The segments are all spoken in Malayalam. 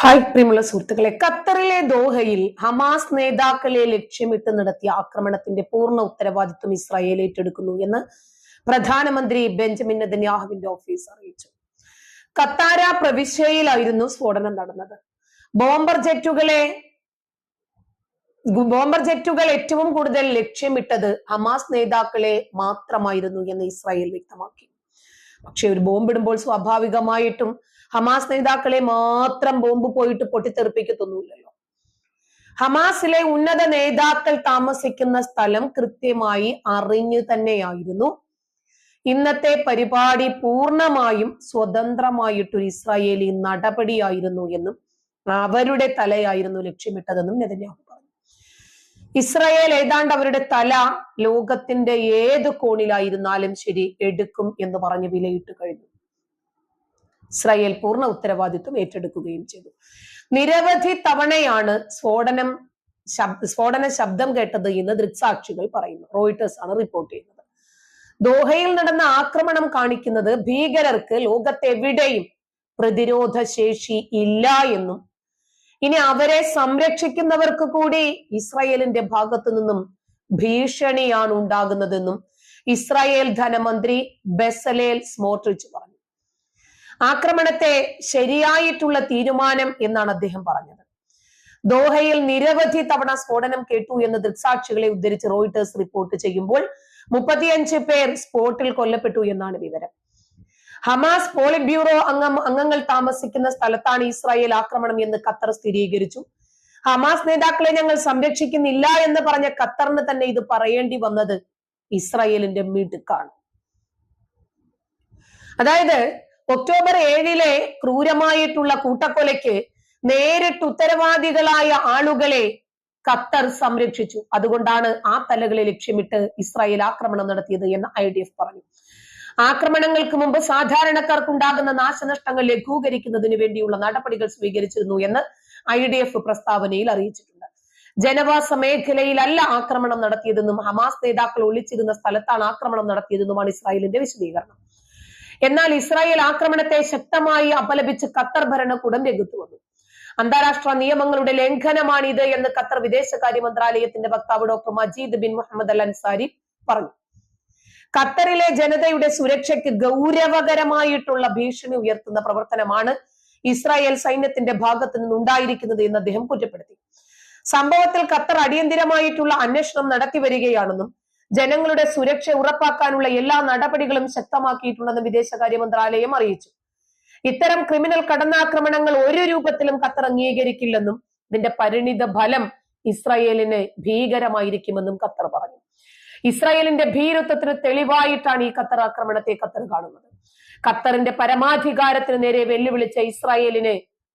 ഹായ് പ്രിയമുള്ള സുഹൃത്തുക്കളെ. ഖത്തറിലെ ദോഹയിൽ ഹമാസ് നേതാക്കളെ ലക്ഷ്യമിട്ട് നടത്തിയ ആക്രമണത്തിന്റെ പൂർണ ഉത്തരവാദിത്വം ഇസ്രായേൽ ഏറ്റെടുക്കുന്നു എന്ന് പ്രധാനമന്ത്രി ബെഞ്ചമിൻ നെതന്യാഹുവിന്റെ ഓഫീസ് അറിയിച്ചു. കത്താര പ്രവിശ്യയിലായിരുന്നു സ്ഫോടനം നടന്നത്. ബോംബർ ജെറ്റുകളെ ബോംബർ ജെറ്റുകൾ ഏറ്റവും കൂടുതൽ ലക്ഷ്യമിട്ടത് ഹമാസ് നേതാക്കളെ മാത്രമായിരുന്നു എന്ന് ഇസ്രായേൽ വ്യക്തമാക്കി. പക്ഷെ ഒരു ബോംബിടുമ്പോൾ സ്വാഭാവികമായിട്ടും ഹമാസ് നേതാക്കളെ മാത്രം ബോംബ് പോയിട്ട് പൊട്ടിത്തെറിപ്പിക്കത്തൊന്നുമില്ലല്ലോ. ഹമാസിലെ ഉന്നത നേതാക്കൾ താമസിക്കുന്ന സ്ഥലം കൃത്യമായി അറിഞ്ഞു തന്നെയായിരുന്നു. ഇന്നത്തെ പരിപാടി പൂർണമായും സ്വതന്ത്രമായിട്ടൊരു ഇസ്രായേലി നടപടിയായിരുന്നു എന്നും അവരുടെ തലയായിരുന്നു ലക്ഷ്യമിട്ടതെന്നും നെതന്യാഹു പറഞ്ഞു. ഇസ്രായേൽ ഏതാണ്ട് അവരുടെ തല ലോകത്തിന്റെ ഏത് കോണിലായിരുന്നാലും ശരി എടുക്കും എന്ന് പറഞ്ഞ് വിലയിട്ട് കഴിഞ്ഞു. ഇസ്രായേൽ പൂർണ ഉത്തരവാദിത്വം ഏറ്റെടുക്കുകയും ചെയ്തു. നിരവധി തവണയാണ് സ്ഫോടനം സ്ഫോടന ശബ്ദം കേട്ടത് എന്ന് ദൃക്സാക്ഷികൾ പറയുന്നു. റോയിട്ടേഴ്സ് ആണ് റിപ്പോർട്ട് ചെയ്യുന്നത്. ദോഹയിൽ നടന്ന ആക്രമണം കാണിക്കുന്നത് ഭീകരർക്ക് ലോകത്തെവിടെയും പ്രതിരോധ ശേഷി ഇല്ല എന്നും ഇനി അവരെ സംരക്ഷിക്കുന്നവർക്ക് കൂടി ഇസ്രായേലിന്റെ ഭാഗത്തു നിന്നും ഭീഷണിയാണ് ഉണ്ടാകുന്നതെന്നും ഇസ്രായേൽ ധനമന്ത്രി ബെസലേൽ സ്മോട്രിച്ച് പറഞ്ഞു. ആക്രമണത്തെ ശരിയായിട്ടുള്ള തീരുമാനം എന്നാണ് അദ്ദേഹം പറഞ്ഞത്. ദോഹയിൽ നിരവധി തവണ സ്ഫോടനം കേട്ടു എന്ന് ദൃക്സാക്ഷികളെ ഉദ്ധരിച്ച് റോയിട്ടേഴ്സ് റിപ്പോർട്ട് ചെയ്യുമ്പോൾ മുപ്പത്തിയഞ്ച് പേർ സ്പോട്ടിൽ കൊല്ലപ്പെട്ടു എന്നാണ് വിവരം. ഹമാസ് പോളിറ്റ് ബ്യൂറോ അംഗം അംഗങ്ങൾ താമസിക്കുന്ന സ്ഥലത്താണ് ഇസ്രായേൽ ആക്രമണം എന്ന് ഖത്തർ സ്ഥിരീകരിച്ചു. ഹമാസ് നേതാക്കളെ ഞങ്ങൾ സംരക്ഷിക്കുന്നില്ല എന്ന് പറഞ്ഞ ഖത്തറിന് തന്നെ ഇത് പറയേണ്ടി വന്നത് ഇസ്രായേലിന്റെ മിടുക്കാണ്. അതായത് ഒക്ടോബർ ഏഴിലെ ക്രൂരമായിട്ടുള്ള കൂട്ടക്കൊലയ്ക്ക് നേരിട്ട് ഉത്തരവാദികളായ ആളുകളെ ഖത്തർ സംരക്ഷിച്ചു. അതുകൊണ്ടാണ് ആ തലകളെ ലക്ഷ്യമിട്ട് ഇസ്രായേൽ ആക്രമണം നടത്തിയത് എന്ന് ഐ ഡി എഫ് പറഞ്ഞു. ആക്രമണങ്ങൾക്ക് മുമ്പ് സാധാരണക്കാർക്കുണ്ടാകുന്ന നാശനഷ്ടങ്ങൾ ലഘൂകരിക്കുന്നതിന് വേണ്ടിയുള്ള നടപടികൾ സ്വീകരിച്ചിരുന്നു എന്ന് ഐ ഡി എഫ് പ്രസ്താവനയിൽ അറിയിച്ചിട്ടുണ്ട്. ജനവാസ മേഖലയിലല്ല ആക്രമണം നടത്തിയതെന്നും ഹമാസ് നേതാക്കൾ ഒളിച്ചിരുന്ന സ്ഥലത്താണ് ആക്രമണം നടത്തിയതെന്നുമാണ് ഇസ്രായേലിന്റെ വിശദീകരണം. എന്നാൽ ഇസ്രായേൽ ആക്രമണത്തെ ശക്തമായി അപലപിച്ച് ഖത്തർ ഭരണകൂടം രംഗത്ത് വന്നു. അന്താരാഷ്ട്ര നിയമങ്ങളുടെ ലംഘനമാണിത് എന്ന് ഖത്തർ വിദേശകാര്യ മന്ത്രാലയത്തിന്റെ വക്താവ് doctor Majeed bin Mohammed Al Ansari പറഞ്ഞു. ഖത്തറിലെ ജനതയുടെ സുരക്ഷയ്ക്ക് ഗൗരവകരമായിട്ടുള്ള ഭീഷണി ഉയർത്തുന്ന പ്രവർത്തനമാണ് ഇസ്രായേൽ സൈന്യത്തിന്റെ ഭാഗത്ത് നിന്നുണ്ടായിരിക്കുന്നത് എന്ന് അദ്ദേഹം കുറ്റപ്പെടുത്തി. സംഭവത്തിൽ ഖത്തർ അടിയന്തിരമായിട്ടുള്ള അന്വേഷണം നടത്തി വരികയാണെന്നും ജനങ്ങളുടെ സുരക്ഷ ഉറപ്പാക്കാനുള്ള എല്ലാ നടപടികളും ശക്തമാക്കിയിട്ടുണ്ടെന്ന് വിദേശകാര്യ മന്ത്രാലയം അറിയിച്ചു. ഇത്തരം ക്രിമിനൽ കടന്നാക്രമണങ്ങൾ ഒരു രൂപത്തിലും ഖത്തർ അംഗീകരിക്കില്ലെന്നും ഇതിന്റെ പരിണിത ഫലം ഇസ്രായേലിന് ഭീകരമായിരിക്കുമെന്നും ഖത്തർ പറഞ്ഞു. ഇസ്രായേലിന്റെ ഭീരുത്വത്തിന് തെളിവായിട്ടാണ് ഈ ഖത്തർ ആക്രമണത്തെ ഖത്തർ കാണുന്നത്. ഖത്തറിന്റെ പരമാധികാരത്തിന് നേരെ വെല്ലുവിളിച്ച ഇസ്രായേലിന്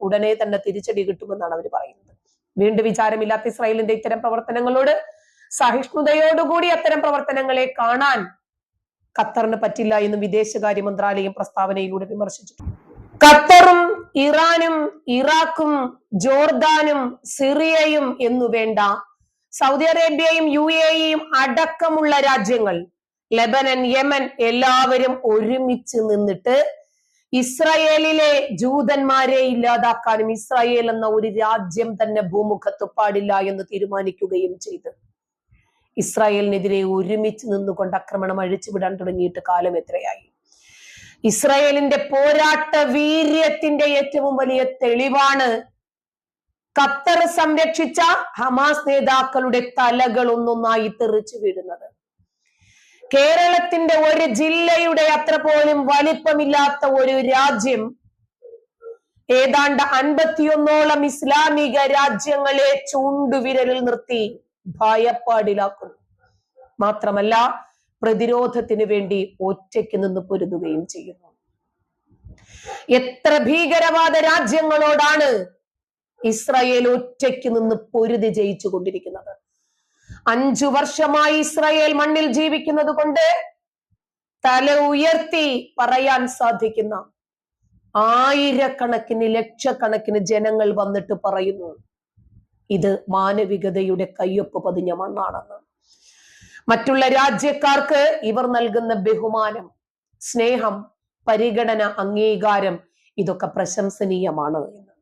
ഉടനെ തന്നെ തിരിച്ചടി കിട്ടുമെന്നാണ് അവർ പറയുന്നത്. വീണ്ടും വിചാരമില്ലാത്ത ഇസ്രായേലിന്റെ ഇത്തരം പ്രവർത്തനങ്ങളോട് സഹിഷ്ണുതയോടുകൂടി അത്തരം പ്രവർത്തനങ്ങളെ കാണാൻ ഖത്തറിന് പറ്റില്ല എന്ന് വിദേശകാര്യ മന്ത്രാലയം പ്രസ്താവനയിലൂടെ വിമർശിച്ചു. ഖത്തറും ഇറാനും ഇറാഖും ജോർദാനും സിറിയയും എന്നു വേണ്ട സൗദി അറേബ്യയും യു എയും അടക്കമുള്ള രാജ്യങ്ങൾ ലെബനൻ യമൻ എല്ലാവരും ഒരുമിച്ച് നിന്നിട്ട് ഇസ്രായേലിലെ ജൂതന്മാരെ ഇല്ലാതാക്കാനും ഇസ്രായേൽ എന്ന ഒരു രാജ്യം തന്നെ ഭൂമുഖത്ത് പാടില്ല എന്ന് തീരുമാനിക്കുകയും ചെയ്തു. ഇസ്രായേലിനെതിരെ ഒരുമിച്ച് നിന്നുകൊണ്ട് ആക്രമണം അഴിച്ചുവിടാൻ തുടങ്ങിയിട്ട് കാലം എത്രയായി? ഇസ്രായേലിന്റെ പോരാട്ട വീര്യത്തിന്റെ ഏറ്റവും വലിയ തെളിവാണ് ഖത്തർ സംരക്ഷിച്ച ഹമാസ് നേതാക്കളുടെ തലകൾ ഒന്നൊന്നായി തെറിച്ചു വീഴുന്നത്. കേരളത്തിന്റെ ഒരു ജില്ലയുടെ അത്ര പോലും വലിപ്പമില്ലാത്ത ഒരു രാജ്യം ഏതാണ്ട് അൻപത്തിയൊന്നോളം ഇസ്ലാമിക രാജ്യങ്ങളെ ചൂണ്ടുവിരലിൽ നിർത്തി. ഭയപ്പാടിലാക്കുന്നു. മാത്രമല്ല പ്രതിരോധത്തിന് വേണ്ടി ഒറ്റയ്ക്ക് നിന്ന് പൊരുതുകയും ചെയ്യുന്നു. എത്ര ഭീകരവാദ രാജ്യങ്ങളോടാണ് ഇസ്രായേൽ ഒറ്റയ്ക്ക് നിന്ന് പൊരുതി ജയിച്ചു കൊണ്ടിരിക്കുന്നത്? അഞ്ചു വർഷമായി ഇസ്രായേൽ മണ്ണിൽ ജീവിക്കുന്നത് കൊണ്ട് തല ഉയർത്തി പറയാൻ സാധിക്കുന്ന ആയിരക്കണക്കിന് ലക്ഷക്കണക്കിന് ജനങ്ങൾ വന്നിട്ട് പറയുന്നു ഇത് മാനവികതയുടെ കയ്യൊപ്പ് പതിഞ്ഞ മണ്ണാണെന്ന്. മറ്റുള്ള രാജ്യക്കാർക്ക് ഇവർ നൽകുന്ന ബഹുമാനം സ്നേഹം പരിഗണന അംഗീകാരം ഇതൊക്കെ പ്രശംസനീയമാണ് എന്ന്.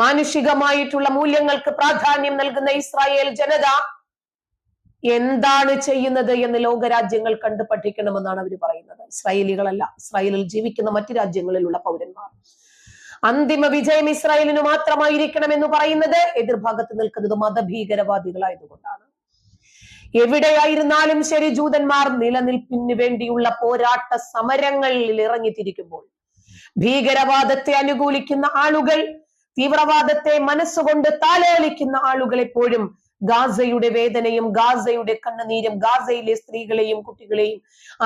മാനുഷികമായിട്ടുള്ള മൂല്യങ്ങൾക്ക് പ്രാധാന്യം നൽകുന്ന ഇസ്രായേൽ ജനത എന്താണ് ചെയ്യുന്നത് എന്ന് ലോകരാജ്യങ്ങൾ കണ്ട് പഠിക്കണമെന്നാണ് അവർ പറയുന്നത്. ഇസ്രായേലികളല്ല ഇസ്രായേലിൽ ജീവിക്കുന്ന മറ്റു രാജ്യങ്ങളിലുള്ള പൗരന്മാർ. അന്തിമ വിജയം ഇസ്രായേലിന് മാത്രമായിരിക്കണം എന്ന് പറയുന്നത് എതിർഭാഗത്ത് നിൽക്കുന്നത് മതഭീകരവാദികളായതുകൊണ്ടാണ്. എവിടെയായിരുന്നാലും ശരി ജൂതന്മാർ നിലനിൽപ്പിന് വേണ്ടിയുള്ള പോരാട്ട സമരങ്ങളിൽ ഇറങ്ങിത്തിരിക്കുമ്പോൾ ഭീകരവാദത്തെ അനുകൂലിക്കുന്ന ആളുകൾ തീവ്രവാദത്തെ മനസ്സുകൊണ്ട് താലോലിക്കുന്ന ആളുകൾ എപ്പോഴും ഗാസയുടെ വേദനയും ഗാസയുടെ കണ്ണുനീരും ഗാസയിലെ സ്ത്രീകളെയും കുട്ടികളെയും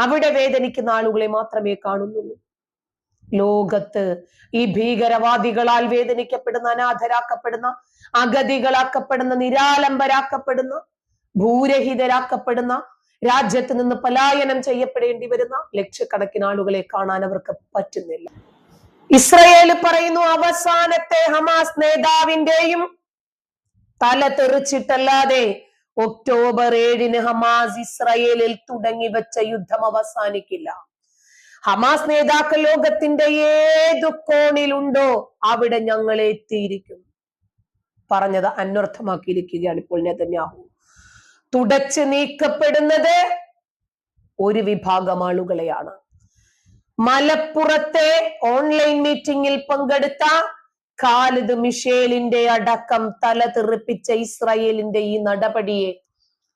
അവിടെ വേദനിക്കുന്ന ആളുകളെ മാത്രമേ കാണുന്നുള്ളൂ. ലോകത്ത് ഈ ഭീകരവാദികളാൽ വേദനിക്കപ്പെടുന്ന അനാഥരാക്കപ്പെടുന്ന അഗതികളാക്കപ്പെടുന്ന നിരാലംബരാക്കപ്പെടുന്ന ഭൂരഹിതരാക്കപ്പെടുന്ന രാജ്യത്ത് നിന്ന് പലായനം ചെയ്യപ്പെടേണ്ടി വരുന്ന ലക്ഷക്കണക്കിന് ആളുകളെ കാണാൻ അവർക്ക് പറ്റുന്നില്ല. ഇസ്രയേൽ പറയുന്നു അവസാനത്തെ ഹമാസ് നേതാവിന്റെയും തല തെറിച്ചിട്ടല്ലാതെ ഒക്ടോബർ ഏഴിന് ഹമാസ് ഇസ്രയേലിൽ തുടങ്ങി വെച്ച യുദ്ധം അവസാനിക്കില്ല. ഹമാസ് നേതാക്കൾ ലോകത്തിന്റെ ഏതു കോണിലുണ്ടോ അവിടെ ഞങ്ങൾ എത്തിയിരിക്കും. പറഞ്ഞത് അന്വർത്ഥമാക്കിയിരിക്കുകയാണ് ഇപ്പോൾ നെതന്യാഹു. തുടച്ചു നീക്കപ്പെടുന്നത് ഒരു വിഭാഗം ആളുകളെയാണ്. മലപ്പുറത്തെ ഓൺലൈൻ മീറ്റിംഗിൽ പങ്കെടുത്ത കാലിദ് മിഷേലിന്റെ അടക്കം തല തെറിപ്പിച്ച ഇസ്രായേലിന്റെ ഈ നടപടിയെ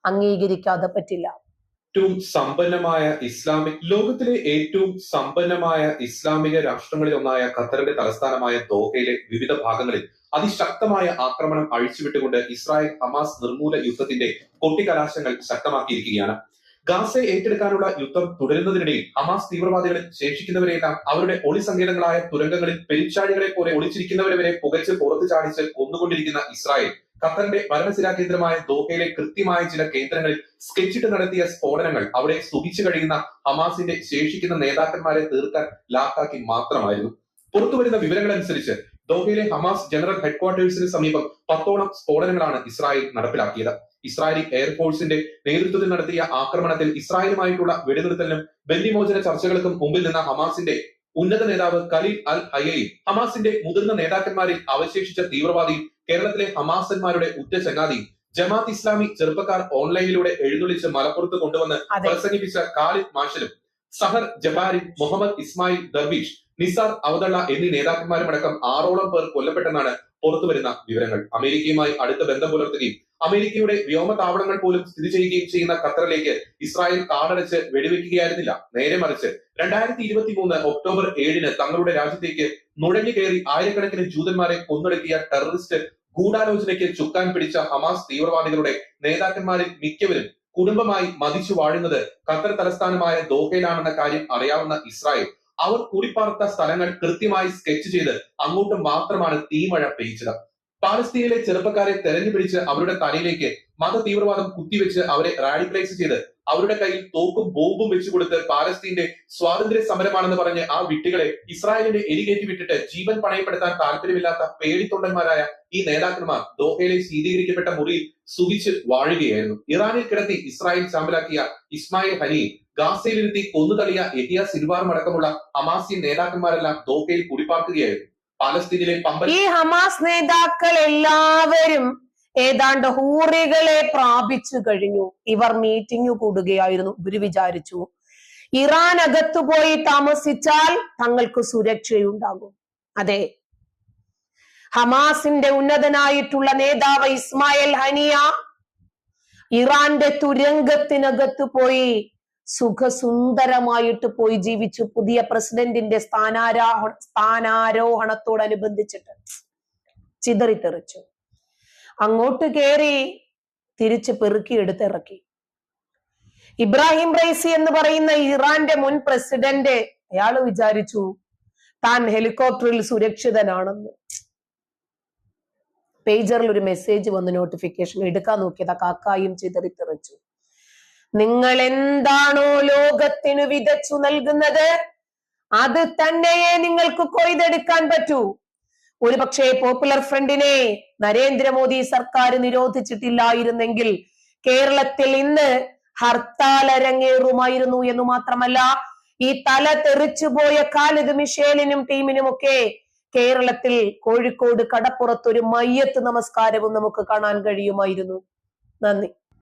അംഗീകരിക്കാതെ പറ്റില്ല. ഏറ്റവും സമ്പന്നമായ ഇസ്ലാമിക് ലോകത്തിലെ ഏറ്റവും സമ്പന്നമായ ഇസ്ലാമിക രാഷ്ട്രങ്ങളിൽ ഒന്നായ ഖത്തറിന്റെ തലസ്ഥാനമായ ദോഹയിലെ വിവിധ ഭാഗങ്ങളിൽ അതിശക്തമായ ആക്രമണം അഴിച്ചുവിട്ടുകൊണ്ട് ഇസ്രായേൽ ഹമാസ് നിർമൂല യുദ്ധത്തിന്റെ കൊട്ടിക്കലാശങ്ങൾ ശക്തമാക്കിയിരിക്കുകയാണ്. ഗാസയെ ഏറ്റെടുക്കാനുള്ള യുദ്ധം തുടരുന്നതിനിടയിൽ ഹമാസ് തീവ്രവാദികളിൽ ശേഷിക്കുന്നവരെയെല്ലാം അവരുടെ ഒളി സങ്കേതങ്ങളായ തുരങ്കങ്ങളിൽ പെരിച്ചാഴികളെ പോലെ ഒളിച്ചിരിക്കുന്നവരെ വരെ പുകച്ച് പുറത്തു ചാടിച്ച് കൊന്നുകൊണ്ടിരിക്കുന്ന ഇസ്രായേൽ ഖത്തറിന്റെ ഭരണസിരാ കേന്ദ്രമായ ദോഹയിലെ കൃത്യമായ ചില കേന്ദ്രങ്ങളിൽ സ്കെച്ചിട്ട് നടത്തിയ സ്ഫോടനങ്ങൾ അവിടെ സുഖിച്ചു കഴിയുന്ന ഹമാസിന്റെ ശേഷിക്കുന്ന നേതാക്കന്മാരെ തീർക്കാൻ ലാക്കാക്കി മാത്രമായിരുന്നു. പുറത്തുവരുന്ന വിവരങ്ങൾ അനുസരിച്ച് ദോഹയിലെ ഹമാസ് ജനറൽ ഹെഡ്ക്വാർട്ടേഴ്സിന് സമീപം പത്തോളം സ്ഫോടനങ്ങളാണ് ഇസ്രായേൽ നടപ്പിലാക്കിയത്. ഇസ്രായേലി എയർഫോഴ്സിന്റെ നേതൃത്വത്തിൽ നടത്തിയ ആക്രമണത്തിൽ ഇസ്രായേലുമായിട്ടുള്ള വെടിനിർത്തലിനും ബന്ദിമോചന ചർച്ചകൾക്കും മുമ്പിൽ നിന്ന ഹമാസിന്റെ ഉന്നത നേതാവ് ഖലീൽ അൽ ഹയയും ഹമാസിന്റെ മുതിർന്ന നേതാക്കന്മാരിൽ അവശേഷിച്ച തീവ്രവാദിയും കേരളത്തിലെ ഹമാസന്മാരുടെ ഉറ്റ ചങ്ങാതി ജമാത്ത് ഇസ്ലാമി ചെറുപ്പക്കാർ ഓൺലൈനിലൂടെ എഴുന്നള്ളിച്ച് മലപ്പുറത്ത് കൊണ്ടുവന്ന് പ്രസംഗിപ്പിച്ച Khalid മാഷലും Sahar Jabari Muhammad Ismail Darwish Nizar Awadallah എന്നീ നേതാക്കന്മാരുമടക്കം ആറോളം പേർ കൊല്ലപ്പെട്ടെന്നാണ് പുറത്തുവരുന്ന വിവരങ്ങൾ. അമേരിക്കയുമായി അടുത്ത ബന്ധം പുലർത്തുകയും അമേരിക്കയുടെ വ്യോമതാവളങ്ങൾ പോലും സ്ഥിതി ചെയ്യുകയും ചെയ്യുന്ന ഖത്തറിലേക്ക് ഇസ്രായേൽ കാടടച്ച് വെടിവെക്കുകയായിരുന്നില്ല. നേരെ മറിച്ച് രണ്ടായിരത്തി ഇരുപത്തി മൂന്ന് ഒക്ടോബർ ഏഴിന് തങ്ങളുടെ രാജ്യത്തേക്ക് നുഴഞ്ഞു കയറി ആയിരക്കണക്കിന് ജൂതന്മാരെ കൊന്നൊടുക്കിയ ടെററിസ്റ്റ് ഗൂഢാലോചനയ്ക്ക് ചുക്കാൻ പിടിച്ച ഹമാസ് തീവ്രവാദികളുടെ നേതാക്കന്മാരിൽ മിക്കവരും കുടുംബമായി മതിച്ചു വാഴുന്നത് ഖത്തർ തലസ്ഥാനമായ ദോഹയിലാണെന്ന കാര്യം അറിയാവുന്ന ഇസ്രായേൽ അവർ കൂടിപ്പാർത്ത സ്ഥലങ്ങൾ കൃത്യമായി സ്കെച്ച് ചെയ്ത് അങ്ങോട്ട് മാത്രമാണ് തീമഴ പെയ്ച്ചത് പാലസ്തീനിലെ ചെറുപ്പക്കാരെ തെരഞ്ഞുപിടിച്ച് അവരുടെ തലയിലേക്ക് മത തീവ്രവാദം കുത്തിവെച്ച് അവരെ റാഡിക്കലൈസ് ചെയ്ത് അവരുടെ കയ്യിൽ തോക്കും ബോംബും വെച്ചു കൊടുത്ത് പാലസ്തീന്റെ സ്വാതന്ത്ര്യ സമരമാണെന്ന് പറഞ്ഞ് ആ വിട്ടികളെ ഇസ്രായേലിന്റെ എരികേറ്റി വിട്ടിട്ട് ജീവൻ പണയപ്പെടുത്താൻ താല്പര്യമില്ലാത്ത പേടിത്തൊണ്ടന്മാരായ ഈ നേതാക്കന്മാർ ദോഹയിലെ ശീതീകരിക്കപ്പെട്ട മുറിയിൽ സുഖിച്ച് വാഴുകയായിരുന്നു. ഇറാനിൽ കിടത്തി ഇസ്രായേൽ ചാമ്പലാക്കിയ ഇസ്മായിൽ ഹനിയെ ഗാസയിലിരുത്തി കൊന്നുതളിയ എഹിയ സിൽവാറും അടക്കമുള്ള അമാസി നേതാക്കന്മാരെല്ലാം ദോഹയിൽ കുടിപ്പാർക്കുകയായിരുന്നു. പാലസ്തീനിലെ ഈ ഹമാസ് നേതാക്കൾ എല്ലാവരും ഏതാണ്ട് ഹൂറികളെ പ്രാപിച്ചു കഴിഞ്ഞു. ഇവർ മീറ്റിംഗ് കൂടുകയായിരുന്നു. ഇവർ വിചാരിച്ചു ഇറാൻ അകത്തു പോയി താമസിച്ചാൽ തങ്ങൾക്ക് സുരക്ഷയുണ്ടാകും. അതെ. ഹമാസിന്റെ ഉന്നതനായിട്ടുള്ള നേതാവ് ഇസ്മായിൽ ഹനിയ ഇറാന്റെ തുരങ്കത്തിനകത്ത് പോയി സുഖസുന്ദരമായിട്ട് പോയി ജീവിച്ചു. പുതിയ പ്രസിഡന്റിന്റെ സ്ഥാനാരോഹ സ്ഥാനാരോഹണത്തോടനുബന്ധിച്ചിട്ട് ചിതറിത്തെറിച്ചു അങ്ങോട്ട് കയറി തിരിച്ച് പെറുക്കി എടുത്തിറക്കി. ഇബ്രാഹിം റൈസി എന്ന് പറയുന്ന ഇറാന്റെ മുൻ പ്രസിഡന്റ് അയാൾ വിചാരിച്ചു താൻ ഹെലികോപ്റ്ററിൽ സുരക്ഷിതനാണെന്ന്. പേജറിൽ ഒരു മെസ്സേജ് വന്ന് നോട്ടിഫിക്കേഷൻ എടുക്കാൻ നോക്കിയതാ കാക്കായും ചിതറിത്തെറിച്ചു നിങ്ങൾ എന്താണോ ലോകത്തിന് വിതച്ചു നൽകുന്നത്? അത് തന്നെയേ നിങ്ങൾക്ക് കൊയ്തെടുക്കാൻ പറ്റൂ. ഒരുപക്ഷെ പോപ്പുലർ ഫ്രണ്ടിനെ നരേന്ദ്രമോദി സർക്കാർ നിരോധിച്ചിട്ടില്ലായിരുന്നെങ്കിൽ കേരളത്തിൽ ഇന്ന് ഹർത്താൽ അരങ്ങേറുമായിരുന്നു എന്ന് മാത്രമല്ല ഈ തല തെറിച്ചുപോയ കാലത് മിഷേലിനും ടീമിനും ഒക്കെ കേരളത്തിൽ കോഴിക്കോട് കടപ്പുറത്ത് ഒരു മയ്യത്ത് നമസ്കാരവും നമുക്ക് കാണാൻ കഴിയുമായിരുന്നു. നന്ദി.